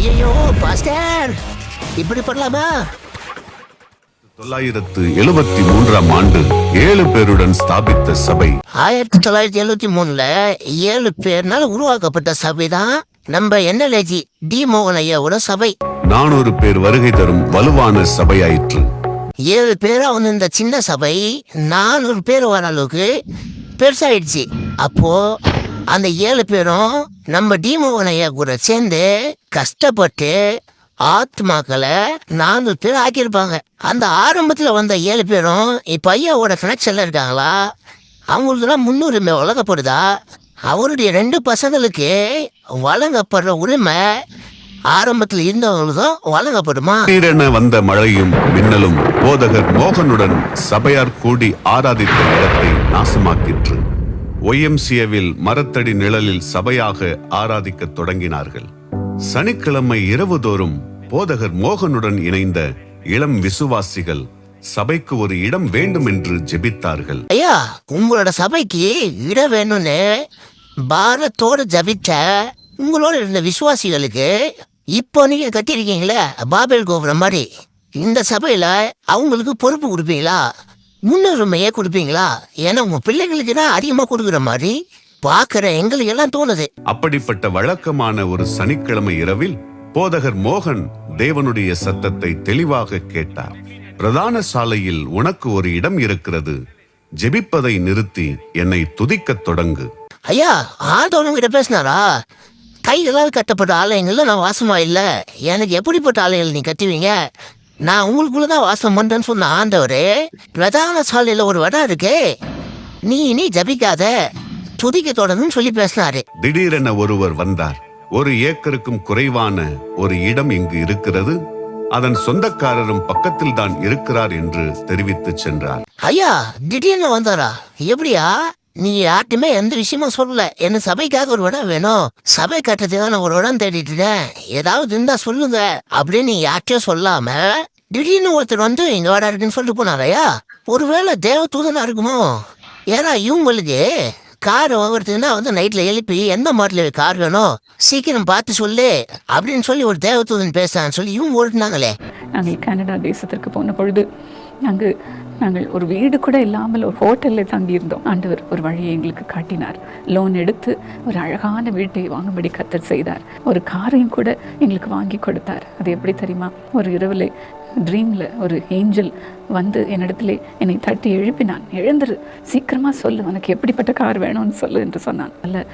ஐயோ பாஸ்டர். இப்படி பண்ணலாமா? தொள்ளாயிரத்து எழுபத்தி மூன்றாம் ஆண்டு ஏழு பேருடன் ஸ்தாபித்த சபை. ஆயிரத்தி தொள்ளாயிரத்தி எழுபத்தி மூணுல ஏழு பேர்னால உருவாக்கப்பட்ட சபை தான் நம்ம என்எல்ஏஜி டி மோகன் ஐயாவோட சபை. நானூறு பேர் வருகை தரும் வலுவான சபையாயிற்று. ஏழு பேரா வந்து இந்த சின்ன சபை நானூறு பேர் வர அளவுக்கு பெருசாயிடுச்சு. அப்போ அந்த ஏழு பேரும் நம்ம டி கூட சேர்ந்து கஷ்டப்பட்டு ஆத்மாக்களை நானூறு பேர் ஆக்கியிருப்பாங்க. அந்த ஆரம்பத்தில் வந்த ஏழு பேரும் இப்போ ஐயாவோட கனெக்ஷன்ல இருக்காங்களா? அவங்களுக்குலாம் முன்னுரிமை வழங்கப்படுதா? அவருடைய ரெண்டு பசங்களுக்கு வழங்கப்படுற உரிமை ஆரம்பத்தில் இருந்தவங்களுக்கும் வழங்கப்படுமா? திடீரென வந்த மழையும் மின்னலும் போதகர் மோகனுடன் சபையார் கூடி ஆராதித்த இடத்தை நாசமாக்கிற்று. ஒய்எம்சிஏவில் மரத்தடி நிழலில் சபையாக ஆராதிக்கத் தொடங்கினார்கள். சனிக்கிழமை இரவுதோறும் போதகர் மோகனுடன் இணைந்த இளம் விசுவாசிகள் சபைக்கு ஒரு இடம் வேண்டும் என்று ஜெபித்தார்கள். ஐயா உங்களோட சபைக்கு இடம் வேணும்னு பாரத்தோட ஜபிச்ச உங்களோட இருந்த விசுவாசிகளுக்கு இப்போ நீங்க கட்டியிருக்கீங்களே பாபேல் கோபுரம் மாதிரி. இந்த சபையில அவங்களுக்கு பொறுப்பு கொடுப்பீங்களா? முன்னுரிமையே கொடுப்பீங்களா? ஏன்னா உங்க பிள்ளைகளுக்கு தான் அதிகமாக கொடுக்குற மாதிரி பார்க்குற எங்களுக்கு எல்லாம் தோணுது. அப்படிப்பட்ட வழக்கமான ஒரு சனிக்கிழமை இரவில் போதகர் மோகன் தேவனுடைய சத்தத்தை தெளிவாக கேட்டார். பிரதான சாலையில் உனக்கு ஒரு இடம் இருக்கிறது. ஜெபிப்பதை நிறுத்தி என்னை துதிக்கத் தொடங்கு. ஐயா ஆண்டவன் கிட்ட பேசினாரா? கைகளால் கட்டப்பட்ட ஆலயங்கள்ல நான் வாசமா இல்லை. எனக்கு எப்படிப்பட்ட ஆலயங்கள் நீ கட்டுவீங்க? நான் உங்களுக்குள்ள தான் வாசம் பண்றேன்னு சொன்ன ஆண்டவரே பிரதான சாலையில ஒரு இடம் இருக்கே. நீ நீ ஜபிக்காத. துதிக்க தொடர்ந்து சொல்லி பேசினாரு. திடீரென ஒருவர் வந்தார். ஒரு ஏக்கருக்கும் குறைவான ஒரு இடம் இங்கு இருக்கிறது. அதன் சொந்தக்காரரும் பக்கத்தில் தான் இருக்கிறார் என்று தெரிவித்துச் சென்றார். ஐயா திடீர்னு வந்தாரா? எப்படியா? நீ யார்ட்டுமே எந்த விஷயமும் சொல்லல. என்ன சபைக்காக ஒரு இடம் வேணும்? சபை கட்டுறதுக்கு நான் ஒரு இடம் தேடிட்டு இருக்கேன் ஏதாவது இருந்தா சொல்லுங்க. அப்படின்னு நீ யார்ட்டையும் சொல்லாம திடீர்னு ஒருத்தர் வந்து இங்க வாடா இருக்குன்னு சொல்லிட்டு போனாரையா ஒருவேளை தேவ தூதனா இருக்குமோ? ஏன்னா இவங்களுக்கு கார் வாங்குறதுன்னா வந்து நைட்ல எழுப்பி எந்த மாடல கார் வேணும்? சீக்கிரம் பார்த்து சொல்லு. அப்படின்னு சொல்லி ஒரு தேவதூதன் பேசுறான்னு சொல்லி இவங்க ஓட்டுனாங்களே நாங்கள் கனடா தேசத்திற்கு போன பொழுது அங்கு நாங்கள் ஒரு வீடு கூட இல்லாமல் ஒரு ஹோட்டலில் தங்கியிருந்தோம். ஆண்டவர் ஒரு வழியை எங்களுக்கு காட்டினார். லோன் எடுத்து ஒரு அழகான வீட்டை வாங்கும்படி கத்தர் செய்தார். ஒரு காரையும் கூட எங்களுக்கு வாங்கி கொடுத்தார். அது எப்படி தெரியுமா? ஒரு இரவில் ட்ரீமில் ஒரு ஏஞ்சல் வந்து என்னிடத்துல என்னை தட்டி எழுப்பினான். எழுந்துரு சீக்கிரமாக சொல்லு உனக்கு எப்படிப்பட்ட கார் வேணும்னு சொல்லு என்று சொன்னான். நல்ல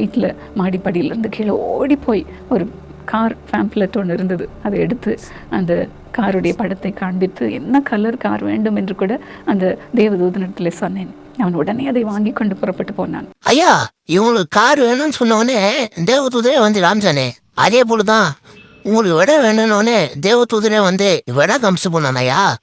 வீட்டில் மாடிப்படியிலேருந்து கீழே ஓடி போய் ஒரு கார் ஃபேம்ப்லெட் ஒன்று இருந்தது. அதை எடுத்து அந்த காருடைய படத்தை காண்பித்து என்ன கலர் கார் வேண்டும் என்று கூட அந்த தேவதூதனிடத்தில் சொன்னேன். அவன் உடனே அதை வாங்கி கொண்டு புறப்பட்டு போனான். ஐயா இவங்களுக்கு கார் வேணும்னு சொன்னோடனே தேவதூதரே வந்து ராம்சானே அதே போலதான் உங்களுக்கு விட வேணும்னு தேவதூதரே வந்து விட கம்சு போனான் ஐயா.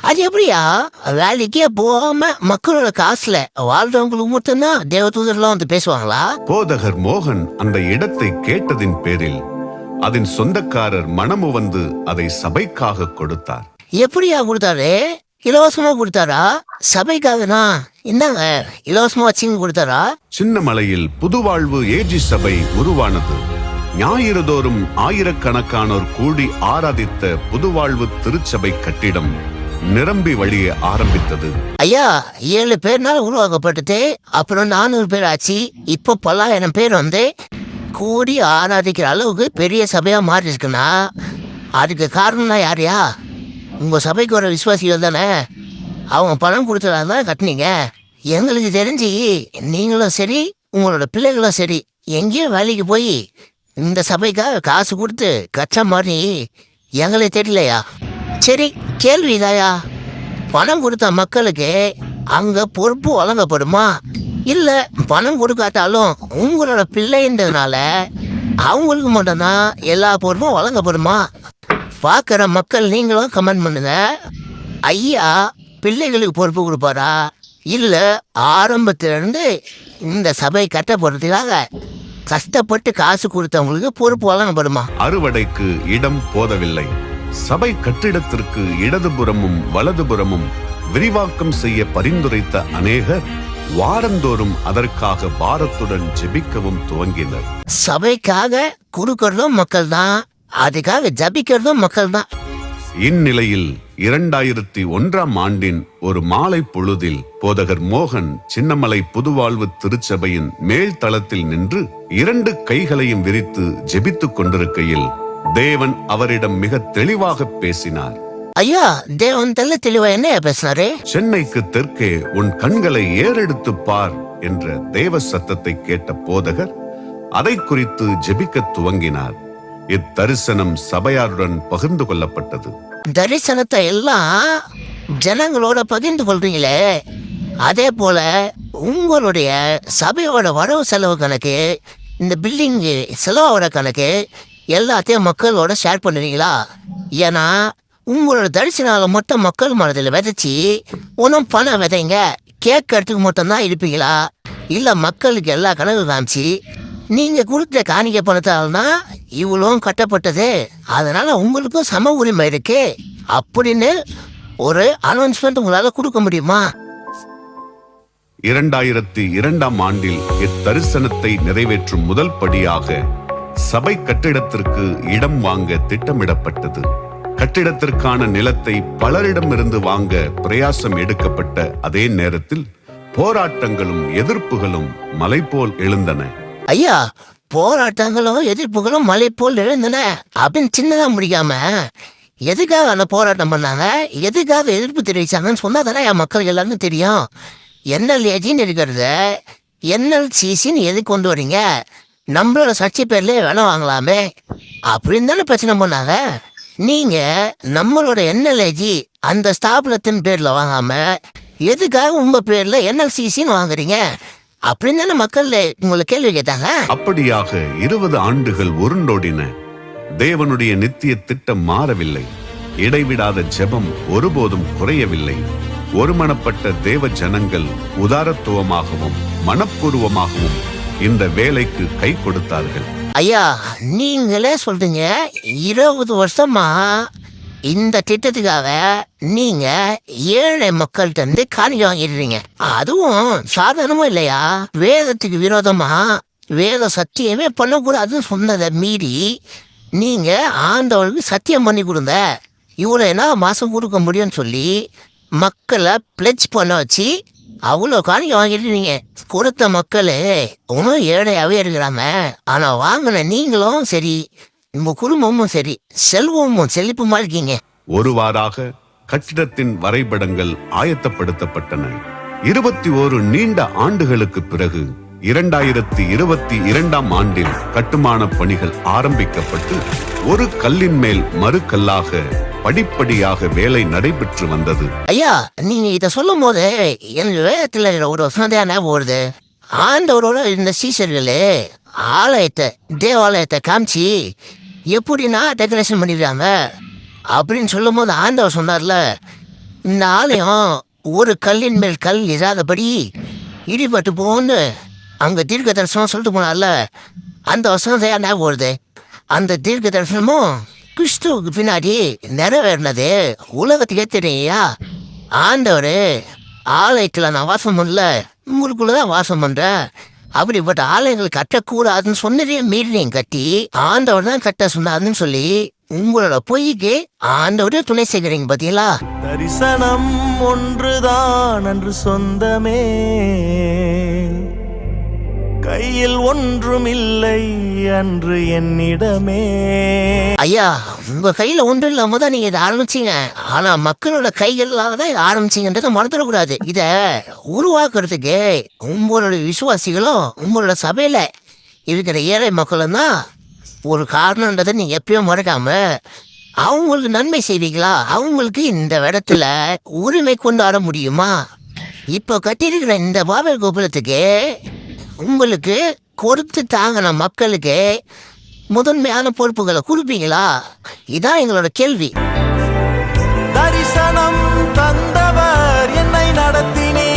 அது எப்படியா? வேலைக்கே போகாம மக்களோட காசுல வாழ்றவங்களுக்கு மட்டும்தான் தேவதூதர்லாம் வந்து பேசுவாங்களா? போதகர் மோகன் அந்த இடத்தை கேட்டதின் பேரில் அதன் சொந்தக்காரர் மனமு வந்து அதை சபைக்காக கொடுத்தார். எப்படியா கொடுத்தாரு? இலவசமா கொடுத்தாரா? சபைக்காகனா? என்னங்க இலவசமா வச்சுங்க கொடுத்தாரா? சின்னமலையில் புதுவாழ்வு ஏஜி சபை உருவானது. ஞாயிறுதோறும் ஆயிரக்கணக்கானோர் கூடி ஆராதித்த புதுவாழ்வு திருச்சபை கட்டிடம் நிரம்பி வழிய ஆரம்பித்தது. ஐயா ஏழு பேர்னால உருவாக்கப்பட்டது. அப்புறம் நானூறு பேர் ஆச்சு. இப்போ பல்லாயிரம் பேர் வந்து கூடி ஆராதிக்கிற அளவுக்கு பெரிய சபையாக மாறி இருக்குன்னா அதுக்கு காரணம்னா யாரையா? உங்கள் சபைக்கு வர விசுவாசிகள் தானே? அவங்க பணம் கொடுத்ததாக தான் கட்டுனீங்க. எங்களுக்கு தெரிஞ்சு நீங்களும் சரி உங்களோட பிள்ளைகளும் சரி எங்கேயோ வேலைக்கு போய் இந்த சபைக்காக காசு கொடுத்து கச்ச மாதிரி எங்களுக்கு தெரியலையா? சரி கேள்வி இதாயா? பணம் கொடுத்த மக்களுக்கு அங்கே பொறுப்பு வழங்கப்படுமா? இல்ல பணம் கொடுக்காட்டாலும் உங்களோட பிள்ளைன்றதுனால அவங்களுக்கு மட்டும்தான் எல்லா பொறுப்பும் வழங்கப்படுமா? பார்க்குற மக்கள் நீங்களும் கமெண்ட் பண்ணுங்க. ஐயா பிள்ளைகளுக்கு பொறுப்பு கொடுப்பாரா? இல்லை ஆரம்பத்திலிருந்து இந்த சபை கட்டப்படுறதுக்காக கஷ்டப்பட்டு காசு கொடுத்தவங்களுக்கு பொறுப்பு வழங்கப்படுமா? அறுவடைக்கு இடம் போதவில்லை. சபை கட்டிடத்திற்கு இடதுபுறமும் வலதுபுறமும் விரிவாக்கம் செய்ய பரிந்துரைத்த அநேகர் வாரந்தோறும் அதற்காக பாரத்துடன் ஜெபிக்கவும் துவங்கினர். சபைக்காக கொடுக்கறதும் மக்கள் தான் அதுக்காக ஜபிக்கிறதும் மக்கள் தான் இந்நிலையில் இரண்டாயிரத்தி ஒன்றாம் ஆண்டின் ஒரு மாலை பொழுதில் போதகர் மோகன் சின்னமலை புதுவாழ்வு திருச்சபையின் மேல் தளத்தில் நின்று இரண்டு கைகளையும் விரித்து ஜெபித்துக் கொண்டிருக்கையில் தேவன் அவரிடம் மிக தெளிவாக பேசினார். ஐயா தேவன் தெல்ல தெளிவா என்ன பேசினாரு? சென்னைக்கு தெற்கே உன் கண்களை ஏறெடுத்து பார் என்ற தேவ சத்தத்தை கேட்ட போதகர் அதை குறித்து ஜெபிக்கத் துவங்கினார். இத்தரிசனம் சபையாருடன் பகிர்ந்து கொள்ளப்பட்டது. தரிசனத்தை எல்லாம் ஜனங்களோட பகிர்ந்து கொள்றீங்களே? அதே போல உங்களுடைய சபையோட வரவு செலவு கணக்கு இந்த பில்டிங் செலவோட கணக்கு எல்லாத்தையும் மக்களோட ஷேர் பண்ணுறீங்களா? ஏன்னா உங்களோட தரிசனால மட்டும் மக்கள் மனதில் விதைச்சி ஒன்றும் பணம் விதைங்க கேட்கறதுக்கு மட்டும்தான் இருப்பீங்களா? இல்லை மக்களுக்கு எல்லா கனவு காமிச்சு நீங்கள் கொடுத்த காணிக்க பணத்தால் தான் கட்டப்பட்டது. அதனால் உங்களுக்கும் சம உரிமை இருக்கு. அப்படின்னு ஒரு அனௌன்ஸ்மெண்ட் உங்களால் கொடுக்க முடியுமா? இரண்டாயிரத்தி இரண்டாம் ஆண்டில் இத்தரிசனத்தை நிறைவேற்றும் முதல் படியாக சபை கட்டிடத்திற்கு இடம் வாங்க திட்டமிடப்பட்டது. கட்டிடத்திற்கான நிலத்தை பலரிடமிருந்து வாங்க பிரயாசம் எடுக்கப்பட்ட அதே நேரத்தில் போராட்டங்களும் எதிர்ப்புகளும் மலை போல் எழுந்தன. ஐயா போராட்டங்களும் எதிர்ப்புகளும் மலை போல் எழுந்தன. அப்படின்னு சின்னதா முடியாம எதுக்காக அந்த போராட்டம் பண்ணாங்க? எதுக்காக எதிர்ப்பு தெரிவிச்சாங்கன்னு சொன்னா தானே என் மக்கள் எல்லாருக்கும் தெரியும். என்எல்ஏஜின்னு இருக்கிறத என்எல்சிசின்னு எது கொண்டு வரீங்க? நம்மளோட சர்ச்சை பேர்லேயே வேலை வாங்கலாமே. அப்படின்னு தானே பிரச்சனை பண்ணாங்க. நீங்க நம்மளோட என்எல்ஏஜி அந்த ஸ்தாபனத்தின் பேர்ல வாங்காம எதுக்காக உங்க பேர்ல என்எல்சிசின்னு வாங்குறீங்க? அப்படின்னு தானே மக்கள் உங்களை கேள்வி கேட்டாங்க. அப்படியாக இருபது ஆண்டுகள் உருண்டோடின தேவனுடைய நித்திய திட்டம் மாறவில்லை. இடைவிடாத ஜெபம் ஒருபோதும் குறையவில்லை. ஒருமனப்பட்ட தேவ ஜனங்கள் உதாரத்துவமாகவும் மனப்பூர்வமாகவும் இந்த வேலைக்கு கை கொடுத்தார்கள். ஐயா நீங்களே சொல்றீங்க இருபது வருஷமா இந்த திட்டத்துக்காக நீங்க ஏழை மக்கள்கிட்ட இருந்து காணிக்க வாங்கிடுறீங்க. அதுவும் சாதாரணமும் இல்லையா? வேதத்துக்கு விரோதமா வேத சத்தியமே பண்ணக்கூடாதுன்னு சொன்னதை மீறி நீங்க ஆண்டவருக்கு சத்தியம் பண்ணி கொடுங்க. இவ்வளோ என்ன மாசம் கொடுக்க முடியும்னு சொல்லி மக்களை பிளெச் பண்ண வச்சு அவ்வளோ காணிக்க வாங்கிட்டு நீங்க கொடுத்த மக்களே இன்னும் ஏழையாகவே இருக்கிறாம ஆனா வாங்கின நீங்களும் சரி உங்க குடும்பமும் சரி செல்வமும் செழிப்புமா இருக்கீங்க. ஒருவாறாக கட்டிடத்தின் வரைபடங்கள் ஆயத்தப்படுத்தப்பட்டன. இருபத்தி ஓரு நீண்ட ஆண்டுகளுக்கு பிறகு இரண்டாயிரத்தி இருபத்தி இரண்டாம் ஆண்டில் கட்டுமான பணிகள் ஆரம்பிக்கப்பட்டு ஒரு கல்லின் மேல் மறுக்கல்லாக படிப்படியாக வேலை நடைபெற்று வந்தது. ஐயா நீங்க இத சொல்லும் போது என் வேதத்துல ஒரு சந்தேகம் ஞாபகம் வருது. ஆண்டவரோட இந்த சீசர்களே ஆலயத்தை தேவாலயத்தை காமிச்சு எப்படின்னா டெக்கரேஷன் பண்ணிடுறாங்க அப்படின்னு சொல்லும் போது ஆண்டவர் சொன்னார்ல இந்த ஆலயம் ஒரு கல்லின் மேல் கல் இல்லாதபடி இடிபட்டு போன்னு அங்கே தீர்க்க தரிசனம் சொல்லிட்டு போனால அந்த வசனத்தையா ஞாபகம் வருது அந்த தீர்க்க தரிசனமும் கிறிஸ்துவுக்கு பின்னாடி நிறைவேறினது. உலகத்துக்கே தெரியா ஆண்டவர் ஆலயத்தில் நான் வாசம் பண்ணல. உங்களுக்குள்ள தான் வாசம் பண்ணுறேன் அப்படிப்பட்ட ஆலயங்கள் கட்டக்கூடாதுன்னு சொன்னதே மீறினையும் கட்டி ஆண்டவர் தான் கட்ட சொன்னாருன்னு சொல்லி உங்களோட பொய்க்கு ஆண்டவரே துணை செய்கிறீங்க பார்த்தீங்களா தரிசனம் ஒன்றுதான் அன்று சொந்தமே. கையில் ஒன்றுமில்லை அன்று என்னிடமே. ஐயா உங்க கையில ஒன்றும் இல்லாம தான் நீங்க இதை ஆரம்பிச்சீங்க. ஆனா மக்களோட கைகளால தான் இதை ஆரம்பிச்சீங்கன்றதை மறந்துடக்கூடாது. இத உருவாக்குறதுக்கு உங்களோட விசுவாசிகளும் உங்களோட சபையில இருக்கிற ஏழை மக்களும் தான் ஒரு காரணன்றதை நீங்க எப்பயும் மறக்காம அவங்களுக்கு நன்மை செய்வீங்களா? அவங்களுக்கு இந்த இடத்துல உரிமை கொண்டாட முடியுமா? இப்போ கட்டியிருக்கிற இந்த பாபர் கோபுரத்துக்கு உங்களுக்கு கொடுத்து தாங்கின மக்களுக்கு முதன்மையான பொறுப்புகளை கொடுப்பீங்களா? இதான் எங்களோட கேள்வி. தரிசனம் தந்தவர் என்னை நடத்தினே.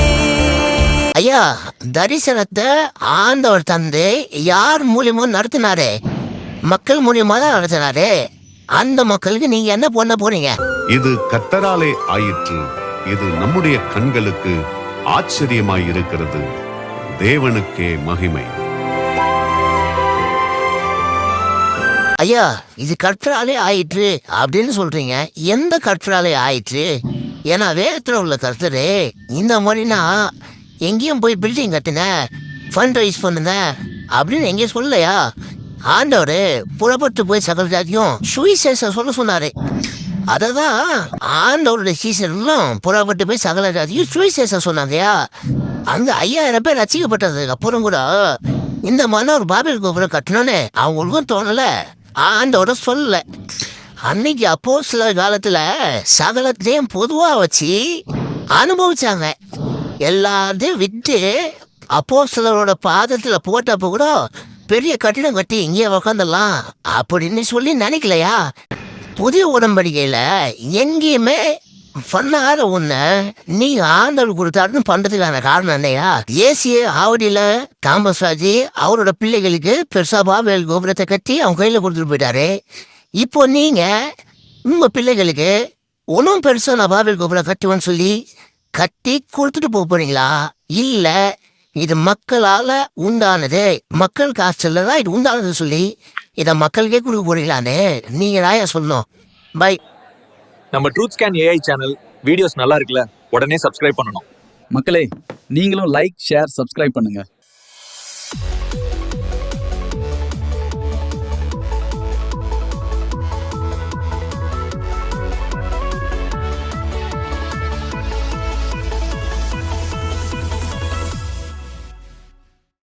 ஐயா தரிசனத்தை ஆண்டவர் தந்து யார் மூலியமோ நடத்தினாரு? மக்கள் மூலியமா தான் நடத்தினாரு. அந்த மக்களுக்கு நீங்க என்ன பண்ண போறீங்க? இது கத்தராலே ஆயிற்று. இது நம்முடைய கண்களுக்கு ஆச்சரியமாயிருக்கிறது தேவனுக்கே மகிமை. ஐயா இது கற்றாலே ஆயிற்று அப்படின்னு சொல்றீங்க. எந்த கற்றாலே ஆயிற்று? ஏன்னா வேகத்தில் உள்ள கர்த்தரே இந்த மாதிரினா எங்கேயும் போய் பில்டிங் கட்டின ஃபண்ட் ரைஸ் பண்ணுங்க அப்படின்னு எங்கேயும் சொல்லலையா? ஆண்டவர் புறப்பட்டு போய் சகல ஜாதியும் சுவிசேஷ சொல்ல சொன்னாரு. அதை தான் ஆண்டவருடைய சீசன்லாம் புறப்பட்டு போய் சகல ஜாதியும் சுவிசேஷம் சொன்னாங்கயா அந்த ஐயாயிரம் பேர் ரசிக்கப்பட்டதுக்கு அப்புறம் கூட இந்த மாதிரி ஒரு பாபில் கோபுரம் கட்டணும்னு அவங்களுக்கும் தோணல. ஆண்டோட சொல்லல. அன்னைக்கு அப்போ சில காலத்துல சகலத்தையும் பொதுவா வச்சு அனுபவிச்சாங்க. எல்லாத்தையும் விட்டு அப்போ சிலரோட பாதத்துல போட்டப்ப கூட பெரிய கட்டிடம் கட்டி இங்கே உக்காந்துடலாம் அப்படின்னு சொல்லி நினைக்கலையா? புதிய உடம்படிக்கையில் எங்கேயுமே பண்ணாத ஒண்ணு நீ ஆண்டவர் கொடுத்தாருன்னு பண்றதுக்கான காரணம் என்னையா? ஏசிய ஆவடியில தாமஸ் ராஜி அவரோட பிள்ளைகளுக்கு பெருசா பாவேல் கோபுரத்தை கட்டி அவங்க கையில கொடுத்துட்டு போயிட்டாரு. இப்போ நீங்க உங்க பிள்ளைகளுக்கு ஒன்றும் பெருசா நான் பாவேல் கோபுரம் கட்டுவேன்னு சொல்லி கட்டி கொடுத்துட்டு போக போறீங்களா? இல்ல இது மக்களால உண்டானது. மக்கள் காசுல தான் இது உண்டானது சொல்லி இதை மக்களுக்கே கொடுக்க போறீங்களான்னு நீங்க ராயா சொல்லணும். பை. நம்ம truth scan AI channel videos நல்லா இருக்குல்ல? உடனே சப்ஸ்கிரைப் பண்ணணும். மக்களே நீங்களும் லைக் ஷேர் சப்ஸ்கிரைப் பண்ணுங்கள்